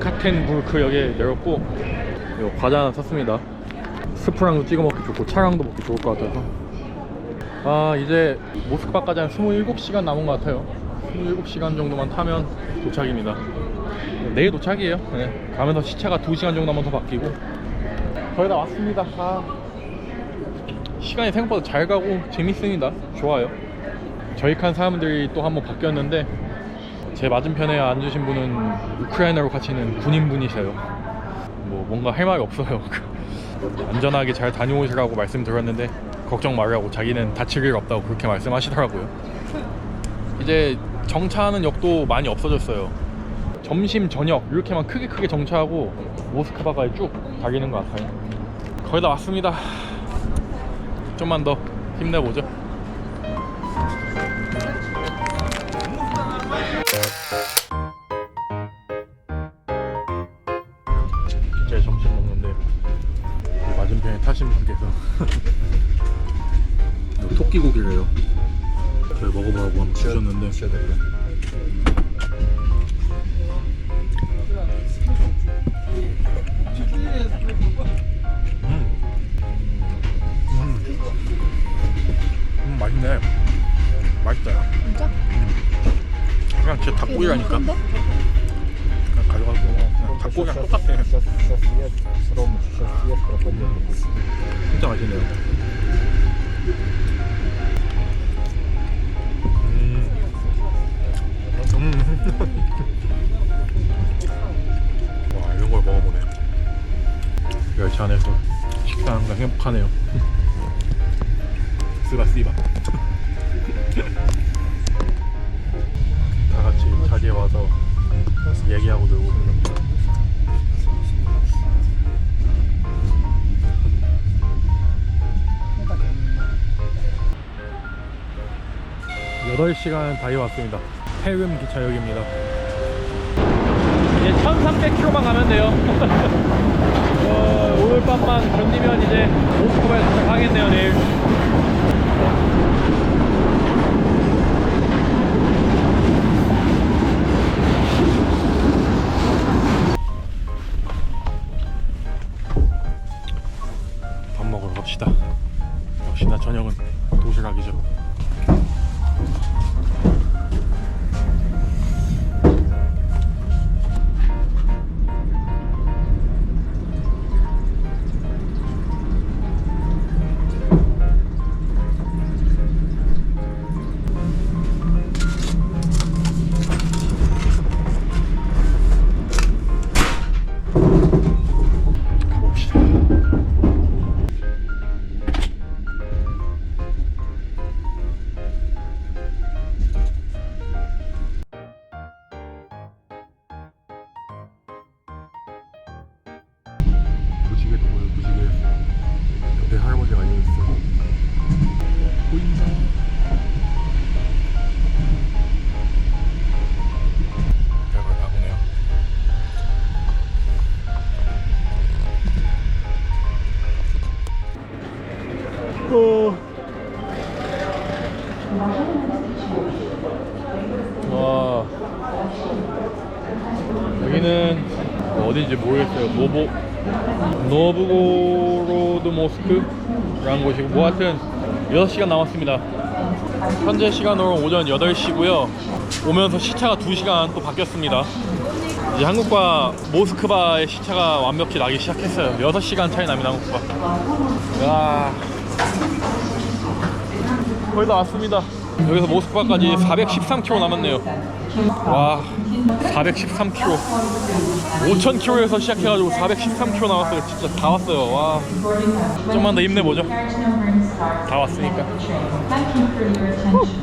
예카텐부르크역에 내렸고 이거 과자 하나 샀습니다. 스프랑도 찍어 먹기 좋고 차랑도 먹기 좋을 것 같아서. 아 이제 모스크바까지 한 27시간 남은 것 같아요. 27시간 정도만 타면 도착입니다. 내일 도착이에요. 네. 가면서 시차가 2시간 정도만 더 바뀌고. 거의 다 왔습니다. 아, 시간이 생각보다 잘 가고 재밌습니다. 좋아요. 저희 칸 사람들이 또 한번 바뀌었는데 제 맞은편에 앉으신 분은 우크라이나로 같이 있는 군인분이세요. 뭐 뭔가 할 말이 없어요. 안전하게 잘 다녀오시라고 말씀드렸는데 걱정 말라고 자기는 다칠 일 없다고 그렇게 말씀하시더라고요. 이제 정차하는 역도 많이 없어졌어요. 점심 저녁 이렇게만 크게 크게 정차하고 모스크바까지 쭉 다니는 것 같아요. 거의 다 왔습니다. 좀만 더 힘내보죠 근데 맛있다. 진짜? 음. 그냥 진짜 닭고기라니까. 그냥 가져가고 그냥 닭고기랑 똑같아. 진짜 맛있네요. 음. 와 이런 걸 먹어보네. 열차 안에서 식사하는 거 행복하네요. 쓰바 쓰바. 다 같이 자리에 와서 얘기하고 놀고 그런 거. 여덟 시간 다녀왔습니다. 해름 기차역입니다. 이제 1300km만 가면 돼요. 어, 오늘 밤만 견디면 이제 모스크바에 도착하겠네요, 내일. 어딘지 모르겠어요. 노보 노브고로드 모스크라는 곳이고 뭐 하여튼 6시간 남았습니다. 현재 시간으로 오전 8시고요. 오면서 시차가 2시간 또 바뀌었습니다. 이제 한국과 모스크바의 시차가 완벽히 나기 시작했어요. 6시간 차이 납니다 한국과. 야. 거의 다 왔습니다. 여기서 모스크바까지 413km 남았네요. 와 413km 5000km에서 시작해가지고 413km 나왔어요. 진짜 다 왔어요. 와. 좀만 더 힘내보죠. 다 왔으니까. Thank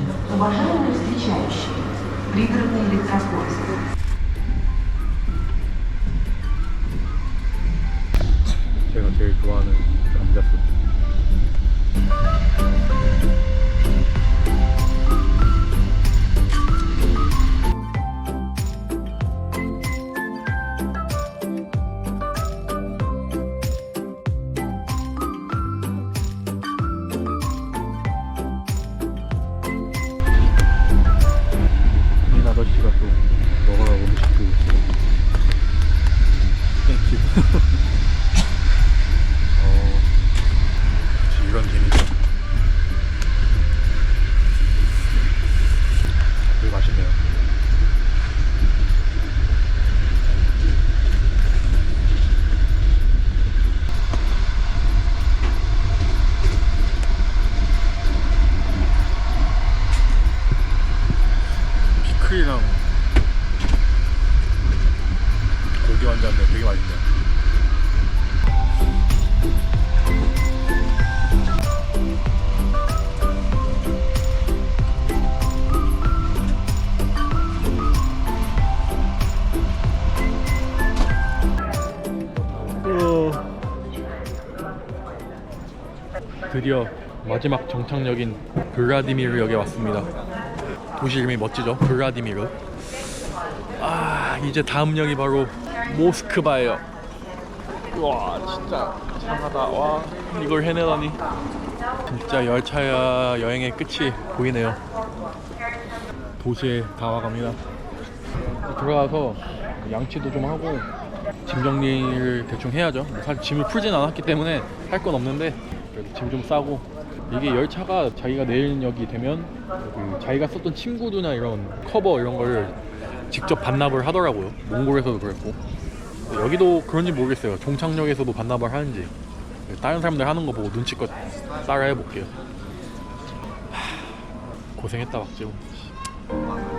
마지막 정착역인 블라디미르역에 왔습니다. 도시 이름이 멋지죠? 블라디미르. 아 이제 다음 역이 바로 모스크바예요. 와 진짜 참하다. 와 이걸 해내다니. 진짜 열차야 여행의 끝이 보이네요. 도시에 다 와갑니다. 들어가서 양치도 좀 하고 짐 정리를 대충 해야죠. 뭐 사실 짐을 풀진 않았기 때문에 할 건 없는데 그래도 짐 좀 싸고 이게 열차가 자기가 내리는 역이 되면 그 자기가 썼던 침구두나 이런 커버 이런 거를 직접 반납을 하더라고요. 몽골에서도 그랬고 여기도 그런지 모르겠어요. 종착역에서도 반납을 하는지 다른 사람들 하는 거 보고 눈치껏 따라 해 볼게요. 하, 고생했다 박지훈.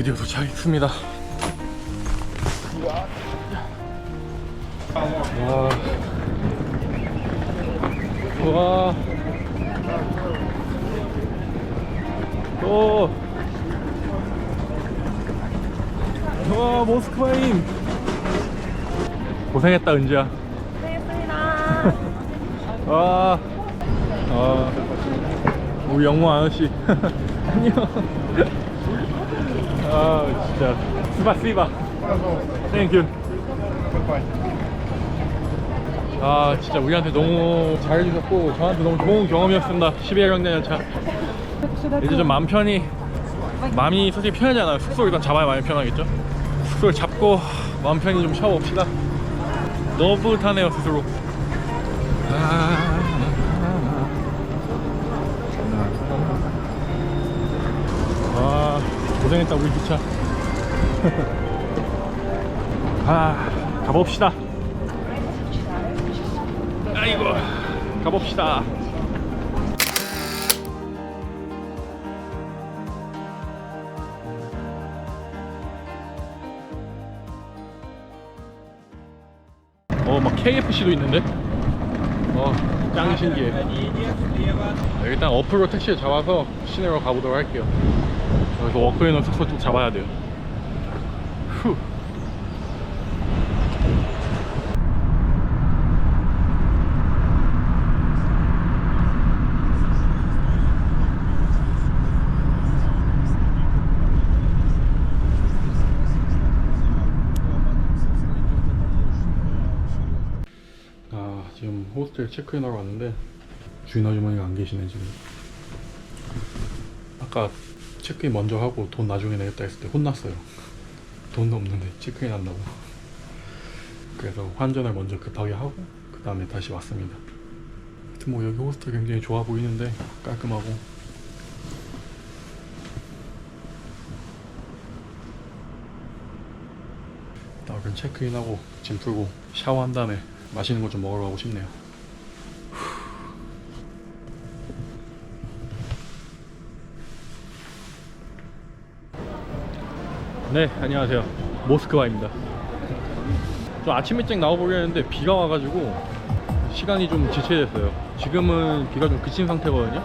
드디어 도착했습니다. 와. 와. 오. 와, 모스크바임. 고생했다, 은지야. 고생했습니다. 와. 아. 우리 영모 아저씨. 안녕. 아, 진짜. 스바시바. 땡큐. 아, 진짜 우리한테 너무 잘해주셨고, 저한테 너무 좋은 경험이었습니다. 12일 경대 열차. 이제 좀 마음 편히, 마음이 솔직히 편하지 않아요. 숙소 일단 잡아야 마음이 편하겠죠? 숙소를 잡고, 마음 편히 좀 쉬어봅시다. 너무 뿌듯하네요, 스스로. 아, 아 고생했다 우리 기차. 아 가봅시다. 아이고 가봅시다. 어막 KFC도 있는데? 어 짱 신기해. 네, 일단 어플로 택시를 잡아서 시내로 가보도록 할게요 여기서 워크인은 숙소 좀 잡아야 돼요 후. 아 호스텔 체크인하러 왔는데 주인 아주머니가 안 계시네 지금 아까 체크인 먼저 하고 돈 나중에 내겠다 했을 때 혼났어요. 돈도 없는데 체크인 한다고. 그래서 환전을 먼저 급하게 하고 그 다음에 다시 왔습니다. 하여튼 뭐 여기 호스텔 굉장히 좋아 보이는데 깔끔하고. 일단 체크인하고 짐 풀고 샤워한 다음에 맛있는 거 좀 먹으러 가고 싶네요 네 안녕하세요 모스크바입니다. 좀 아침 일찍 나와보려 했는데 비가 와가지고 시간이 좀 지체됐어요. 지금은 비가 좀 그친 상태거든요.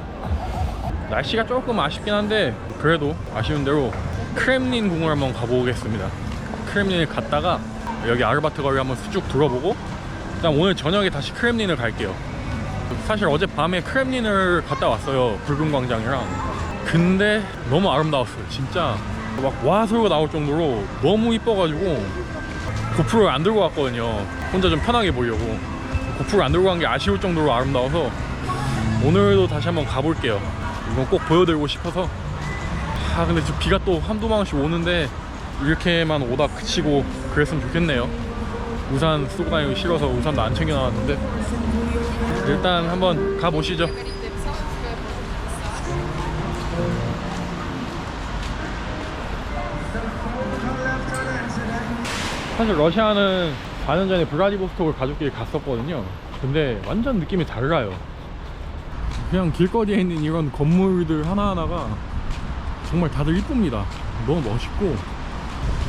날씨가 조금 아쉽긴 한데 그래도 아쉬운 대로 크렘린 궁을 한번 가보겠습니다. 크렘린을 갔다가 여기 아르바트 거리 한번 쭉 둘러보고 일단 오늘 저녁에 다시 크렘린을 갈게요. 사실 어제 밤에 크렘린을 갔다 왔어요. 붉은 광장이랑. 근데 너무 아름다웠어요. 진짜 막 와 소리가 나올 정도로 너무 이뻐가지고 고프로를 안 들고 갔거든요. 혼자 좀 편하게 보려고. 고프로를 안 들고 간 게 아쉬울 정도로 아름다워서 오늘도 다시 한번 가볼게요. 이건 꼭 보여드리고 싶어서. 아 근데 지금 비가 또 한두 방울씩 오는데 이렇게만 오다 그치고 그랬으면 좋겠네요. 우산 쓰고 다니기 싫어서 우산도 안 챙겨 나왔는데 일단 한번 가보시죠. 사실 러시아는 4년 전에 블라디보스톡을 가족끼리 갔었거든요. 근데 완전 느낌이 달라요. 그냥 길거리에 있는 이런 건물들 하나하나가 정말 다들 이쁩니다. 너무 멋있고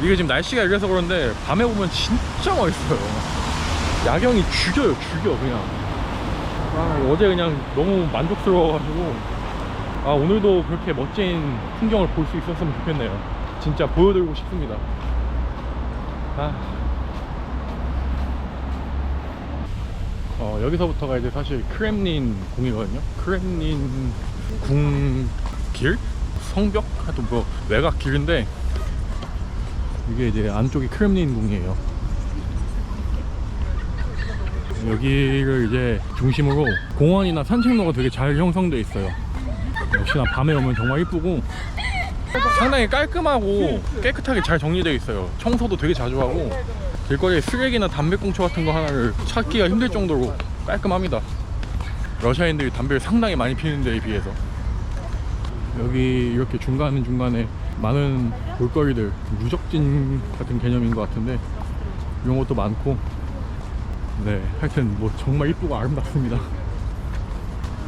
이게 지금 날씨가 이래서 그런데 밤에 보면 진짜 멋있어요. 야경이 죽여요, 죽여 그냥. 아, 어제 그냥 너무 만족스러워가지고 아 오늘도 그렇게 멋진 풍경을 볼 수 있었으면 좋겠네요. 진짜 보여드리고 싶습니다. 아. 어, 여기서부터가 이제 사실 크렘린 궁이거든요. 크렘린 궁 길? 성벽? 하여튼 뭐 외곽 길인데 이게 이제 안쪽이 크렘린 궁이에요. 여기를 이제 중심으로 공원이나 산책로가 되게 잘 형성돼 있어요. 역시나 밤에 오면 정말 이쁘고 상당히 깔끔하고 깨끗하게 잘 정리되어 있어요. 청소도 되게 자주 하고 길거리에 쓰레기나 담배꽁초 같은 거 하나를 찾기가 힘들 정도로 깔끔합니다. 러시아인들이 담배를 상당히 많이 피는 데에 비해서 여기 이렇게 중간 중간에 많은 볼거리들 유적진 같은 개념인 것 같은데 이런 것도 많고 네 하여튼 뭐 정말 이쁘고 아름답습니다.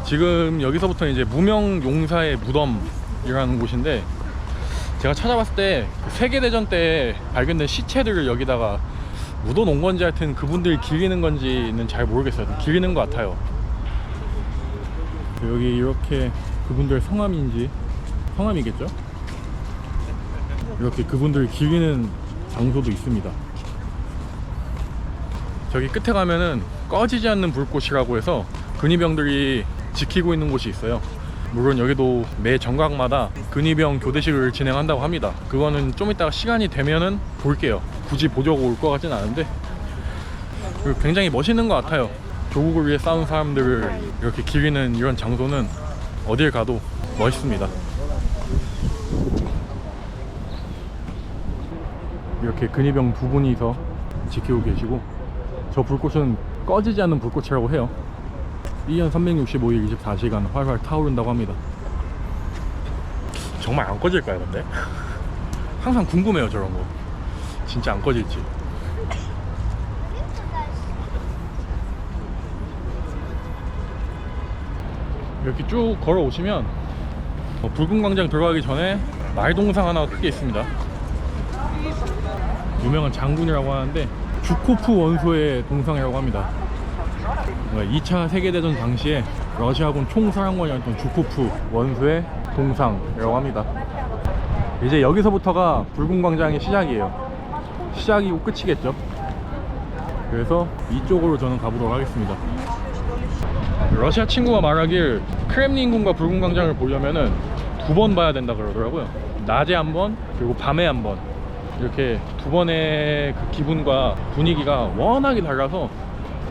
지금 여기서부터 이제 무명 용사의 무덤이라는 곳인데 제가 찾아봤을 때 세계대전 때 발견된 시체들을 여기다가 묻어 놓은 건지 하여튼 그분들이 기리는 건지는 잘 모르겠어요. 기리는 것 같아요. 여기 이렇게 그분들 성함인지 성함이겠죠? 이렇게 그분들을 기리는 장소도 있습니다. 저기 끝에 가면은 꺼지지 않는 불꽃이라고 해서 근위병들이 지키고 있는 곳이 있어요. 물론 여기도 매 정각마다 근위병 교대식을 진행한다고 합니다. 그거는 좀 이따가 시간이 되면은 볼게요. 굳이 보려고 올 것 같진 않은데 굉장히 멋있는 것 같아요. 조국을 위해 싸운 사람들을 이렇게 기리는 이런 장소는 어딜 가도 멋있습니다. 이렇게 근위병 두 분이서 지키고 계시고 저 불꽃은 꺼지지 않는 불꽃이라고 해요. 1년 365일 24시간 활활 타오른다고 합니다. 정말 안 꺼질까요, 근데? 항상 궁금해요, 저런 거. 진짜 안 꺼질지. 이렇게 쭉 걸어 오시면 어, 붉은 광장 들어가기 전에 말동상 하나가 크게 있습니다. 유명한 장군이라고 하는데 주코프 원소의 동상이라고 합니다. 2차 세계대전 당시에 러시아군 총사령관이었던 주코프 원수의 동상이라고 합니다. 이제 여기서부터가 붉은 광장의 시작이에요. 시작이고 끝이겠죠. 그래서 이쪽으로 저는 가보도록 하겠습니다. 러시아 친구가 말하길 크렘린궁과 붉은 광장을 보려면은 두 번 봐야 된다 그러더라고요. 낮에 한 번, 그리고 밤에 한 번. 이렇게 두 번의 그 기분과 분위기가 워낙에 달라서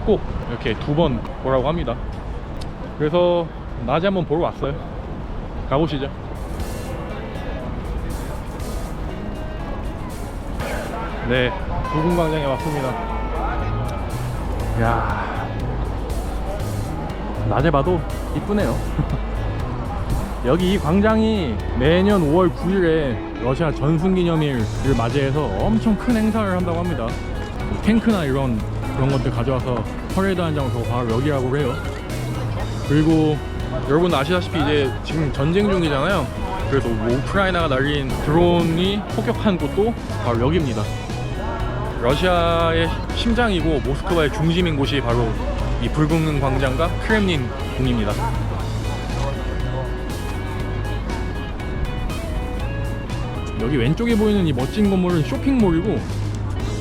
꼭 이렇게 두 번 보라고 합니다. 그래서 낮에 한번 보러 왔어요. 가보시죠. 네, 붉은 광장에 왔습니다. 야 낮에 봐도 이쁘네요. 여기 이 광장이 매년 5월 9일에 러시아 전승기념일을 맞이해서 엄청 큰 행사를 한다고 합니다. 뭐 탱크나 이런 그런 것들 가져와서 퍼레이드 한장소 바로 여기라고 해요. 그리고 여러분 아시다시피 이제 지금 전쟁 중이잖아요. 그래서 뭐 우크라이나가 날린 드론이 폭격한 곳도 바로 여기입니다. 러시아의 심장이고 모스크바의 중심인 곳이 바로 이 붉은 광장과 크렘린 궁입니다. 여기 왼쪽에 보이는 이 멋진 건물은 쇼핑몰이고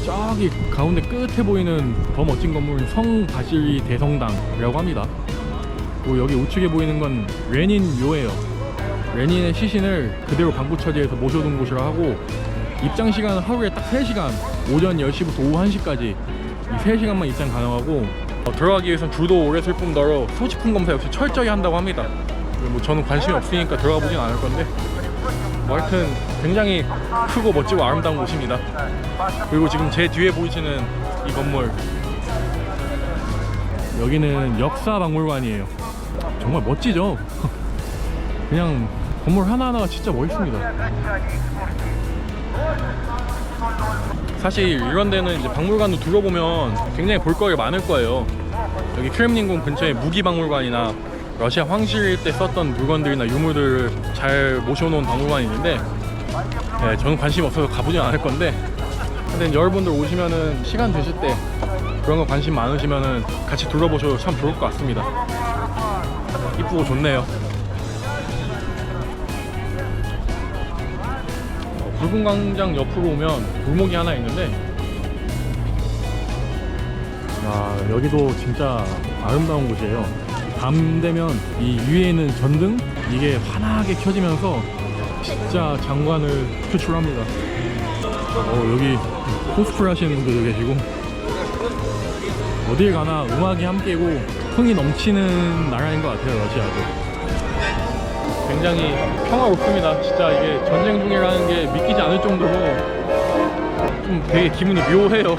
저기 가운데 끝에 보이는 더 멋진 건물은 성 바실리 대성당이라고 합니다. 그리고 여기 우측에 보이는 건 레닌 묘예요. 레닌의 시신을 그대로 방부 처리해서 모셔둔 곳이라 하고 입장 시간은 하루에 딱 3시간 오전 10시부터 오후 1시까지 이 3시간만 입장 가능하고 어, 들어가기 위해선 줄도 오래 쓸 뿐더러 소지품 검사 역시 철저히 한다고 합니다 뭐 저는 관심이 없으니까 들어가 보진 않을 건데 뭐 하여튼 굉장히 크고 멋지고 아름다운 곳입니다. 그리고 지금 제 뒤에 보이시는 이 건물. 여기는 역사 박물관이에요. 정말 멋지죠? 그냥 건물 하나하나가 진짜 멋있습니다. 사실 이런 데는 이제 박물관도 둘러보면 굉장히 볼거리가 많을 거예요. 여기 크렘린궁 근처에 무기박물관이나 러시아 황실 때 썼던 물건들이나 유물들을 잘 모셔놓은 박물관이 있는데 네, 저는 관심 없어서 가보진 않을 건데 근데 여러분들 오시면은 시간 되실 때 그런 거 관심 많으시면은 같이 둘러보셔도 참 좋을 것 같습니다. 이쁘고 좋네요. 붉은 광장 옆으로 오면 골목이 하나 있는데 아 여기도 진짜 아름다운 곳이에요 밤 되면 이 위에 있는 전등 이게 환하게 켜지면서 진짜 장관을 표출합니다 어 여기 코스프레 하시는 분들도 계시고 어딜 가나 음악이 함께고 흥이 넘치는 나라인 것 같아요 러시아도 굉장히 평화롭습니다. 진짜 이게 전쟁 중이라는 게 믿기지 않을 정도로 좀 되게 기분이 묘해요.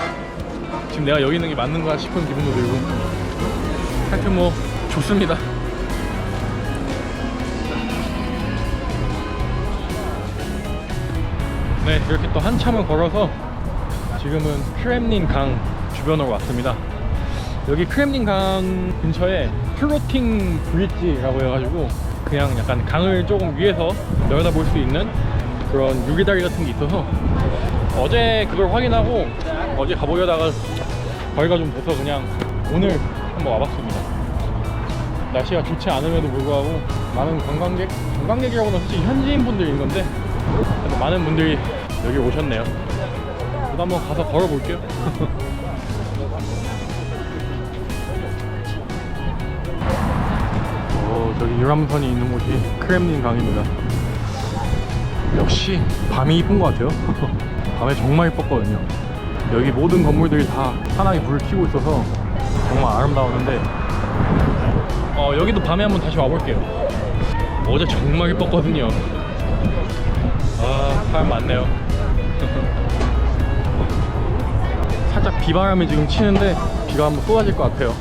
지금 내가 여기 있는 게 맞는 가 싶은 기분도 들고. 하여튼 뭐 좋습니다. 네, 이렇게 또 한참을 걸어서 지금은 크렘린 강 주변으로 왔습니다. 여기 크렘린 강 근처에 플로팅 브릿지라고 해가지고 그냥 약간 강을 조금 위에서 내려다볼 수 있는 그런 유리다리 같은 게 있어서 어제 그걸 확인하고 어제 가보려다가 거리가 좀 돼서 그냥 오늘 한번 와봤습니다. 날씨가 좋지 않음에도 불구하고 많은 관광객, 관광객이라고는 솔직히 현지인 있는 건데 많은 분들이 여기 오셨네요. 저도 한번 가서 걸어볼게요. 어, 저기 유람선이 있는 곳이 크렘린 강입니다. 역시 밤이 이쁜 것 같아요. 밤에 정말 이뻤거든요. 여기 모든 건물들이 다 환하게 불을 켜고 있어서 정말 아름다웠는데 어, 여기도 밤에 한번 다시 와볼게요. 어제 정말 이뻤거든요. 아, 사람 많네요. 살짝 비바람이 지금 치는데 비가 한번 쏟아질 것 같아요.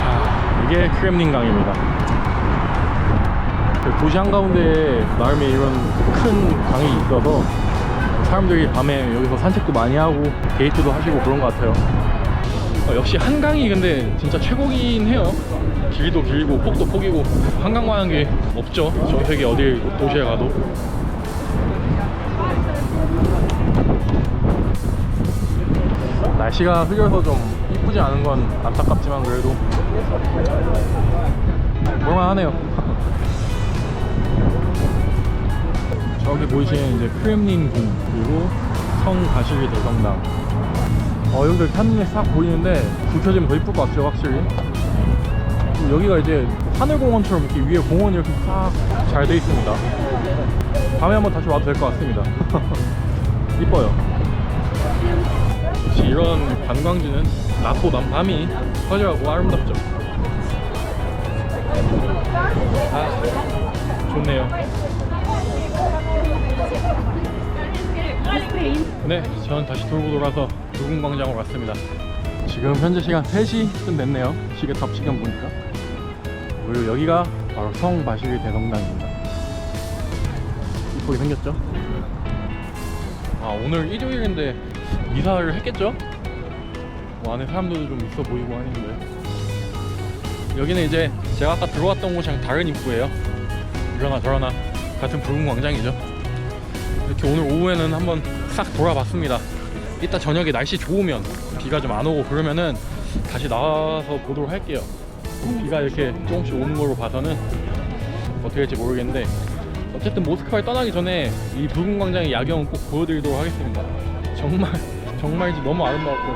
아, 이게 크렘린 강입니다. 그 도시 한가운데에 나름의 이런 큰 강이 있어서 사람들이 밤에 여기서 산책도 많이 하고 데이트도 하시고 그런 것 같아요. 어, 역시 한강이 근데 진짜 최고긴 해요. 길도 길고 폭도 폭이고 한강만 한 게 없죠. 전 세계 어디 도시에 가도. 날씨가 흐려서 좀 이쁘지 않은 건 안타깝지만 그래도 볼만하네요. 저기 보이시는 이제 크렘린 궁 그리고 성 가시리 대성당. 어 여기들 한눈에 싹 보이는데 불 켜지면 더 이쁠 것 같죠 확실히. 그리고 여기가 이제 하늘공원처럼 이렇게 위에 공원이 이렇게 싹 잘 돼 있습니다. 밤에 한번 다시 와도 될 것 같습니다. 이뻐요. 역시 이런 관광지는 낮보 밤이 화려하고 아름답죠. 아, 좋네요. 네, 저는 다시 돌고 돌아서 붉은 광장으로 왔습니다. 지금 현재 시간 3시쯤 됐네요. 시계탑 시간 보니까. 그리고 여기가 바로 성 바실리 대성당입니다. 이쁘게 생겼죠? 아, 오늘 일요일인데 미사를 했겠죠? 뭐 안에 사람들도 좀 있어 보이고 하는데. 여기는 이제 제가 아까 들어왔던 곳이랑 다른 입구예요. 이러나 저러나 같은 붉은 광장이죠. 이렇게 오늘 오후에는 한번 싹 돌아봤습니다. 이따 저녁에 날씨 좋으면 비가 좀 안 오고 그러면은 다시 나와서 보도록 할게요. 비가 이렇게 조금씩 오는 걸로 봐서는 어떻게 될지 모르겠는데 어쨌든 모스크바에 떠나기 전에 이 붉은 광장의 야경은 꼭 보여드리도록 하겠습니다. 정말 정말 이제 너무 아름다웠고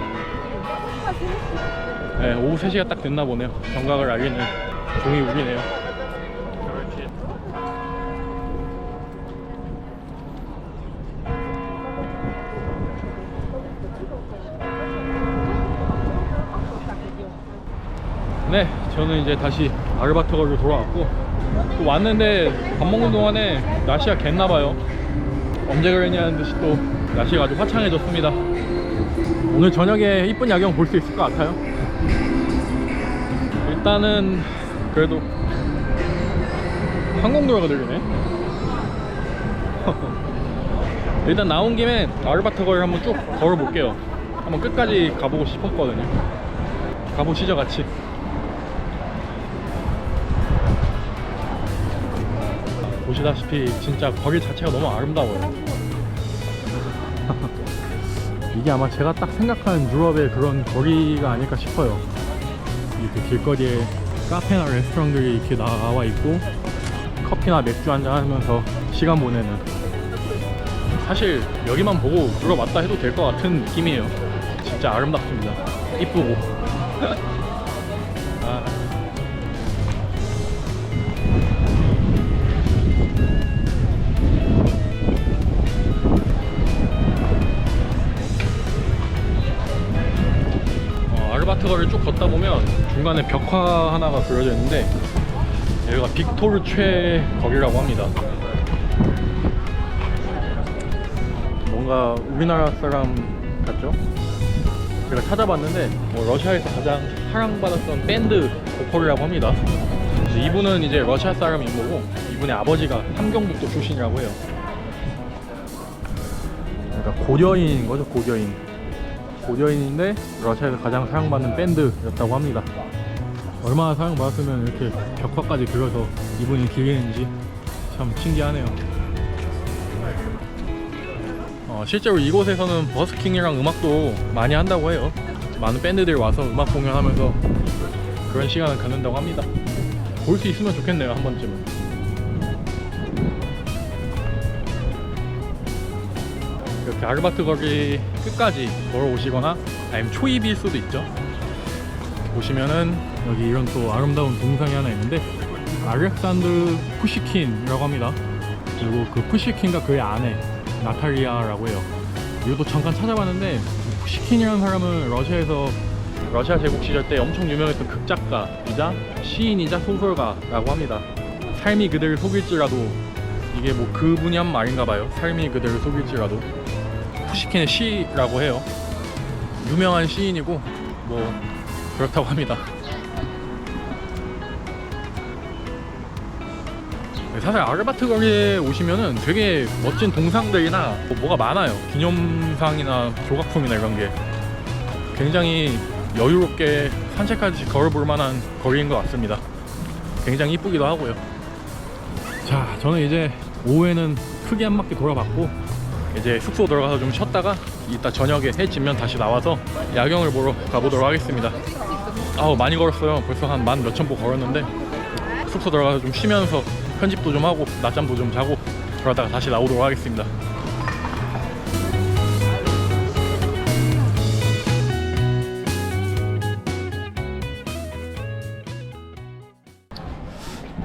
네, 오후 3시가 딱 됐나 보네요. 정각을 알리는 종이 울리네요. 저는 이제 다시 아르바트거리로 돌아왔고 또 왔는데 밥 먹는 동안에 날씨가 겠나봐요. 언제 그랬냐는 듯이 또 날씨가 아주 화창해졌습니다. 오늘 저녁에 이쁜 야경 볼 수 있을 것 같아요. 일단은 그래도 항공노래가 들리네. 일단 나온 김에 아르바트 거리를 한번 쭉 걸어볼게요. 한번 끝까지 가보고 싶었거든요. 가보시죠 같이. 보시다시피 진짜 거리 자체가 너무 아름다워요. 이게 아마 제가 딱 생각하는 유럽의 그런 거리가 아닐까 싶어요. 이렇게 길거리에 카페나 레스토랑들이 이렇게 나와 있고 커피나 맥주 한잔 하면서 시간 보내는 사실 여기만 보고 들어봤다 해도 될 것 같은 느낌이에요. 진짜 아름답습니다. 이쁘고. 아르바트 거리를 쭉 걷다 보면 중간에 벽화 하나가 그려져 있는데 여기가 빅토르최 거리라고 합니다. 뭔가 우리나라 사람 같죠? 제가 찾아봤는데 뭐 러시아에서 가장 사랑받았던 밴드 보컬이라고 합니다. 이분은 이제 러시아 사람인 거고 이분의 아버지가 함경북도 출신이라고 해요. 그러니까 고려인인 거죠, 고려인. 고려인인데 러시아에서 가장 사랑받는 밴드였다고 합니다. 얼마나 사랑받았으면 이렇게 벽화까지 그려서 이분이 기리는지 참 신기하네요. 어, 실제로 이곳에서는 버스킹이랑 음악도 많이 한다고 해요. 많은 밴드들이 와서 음악 공연하면서 그런 시간을 갖는다고 합니다. 볼 수 있으면 좋겠네요, 한 번쯤은. 아르바트 거리 끝까지 걸어오시거나 아니면 초입일 수도 있죠. 보시면은 여기 이런 또 아름다운 동상이 하나 있는데 알렉산드 푸시킨이라고 합니다. 그리고 그 푸시킨과 그의 아내 나탈리아라고 해요. 이것도 잠깐 찾아봤는데 푸시킨이라는 사람은 러시아에서 러시아 제국 시절 때 엄청 유명했던 극작가이자 시인이자 소설가라고 합니다. 삶이 그들을 속일지라도 이게 뭐 그분이 한 말인가 봐요. 삶이 그들을 속일지라도 푸시킨의 시라고 해요. 유명한 시인이고 뭐 그렇다고 합니다. 네, 사실 아르바트 거리에 오시면은 되게 멋진 동상들이나 뭐 뭐가 많아요. 기념상이나 조각품이나 이런 게 굉장히 여유롭게 산책하듯이 걸어볼 만한 거리인 것 같습니다. 굉장히 이쁘기도 하고요. 자, 저는 이제 오후에는 크게 한 바퀴 돌아봤고 이제 숙소 들어가서 좀 쉬었다가 이따 저녁에 해 지면 다시 나와서 야경을 보러 가보도록 하겠습니다. 아우 많이 걸었어요. 벌써 한 만 몇천 보 걸었는데 숙소 들어가서 좀 쉬면서 편집도 좀 하고 낮잠도 좀 자고 그러다가 다시 나오도록 하겠습니다.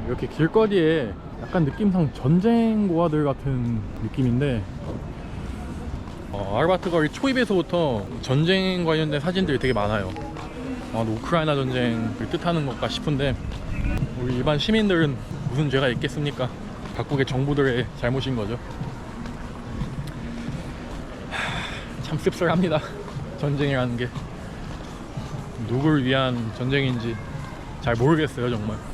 이렇게 길거리에 약간 느낌상 전쟁 고아들 같은 느낌인데 어, 아르바트 거리 초입에서부터 전쟁 관련된 사진들이 되게 많아요. 아, 우크라이나 전쟁을 뜻하는 것까 싶은데 우리 일반 시민들은 무슨 죄가 있겠습니까? 각국의 정부들의 잘못인 거죠. 하, 참 씁쓸합니다. 전쟁이라는 게 누굴 위한 전쟁인지 잘 모르겠어요 정말.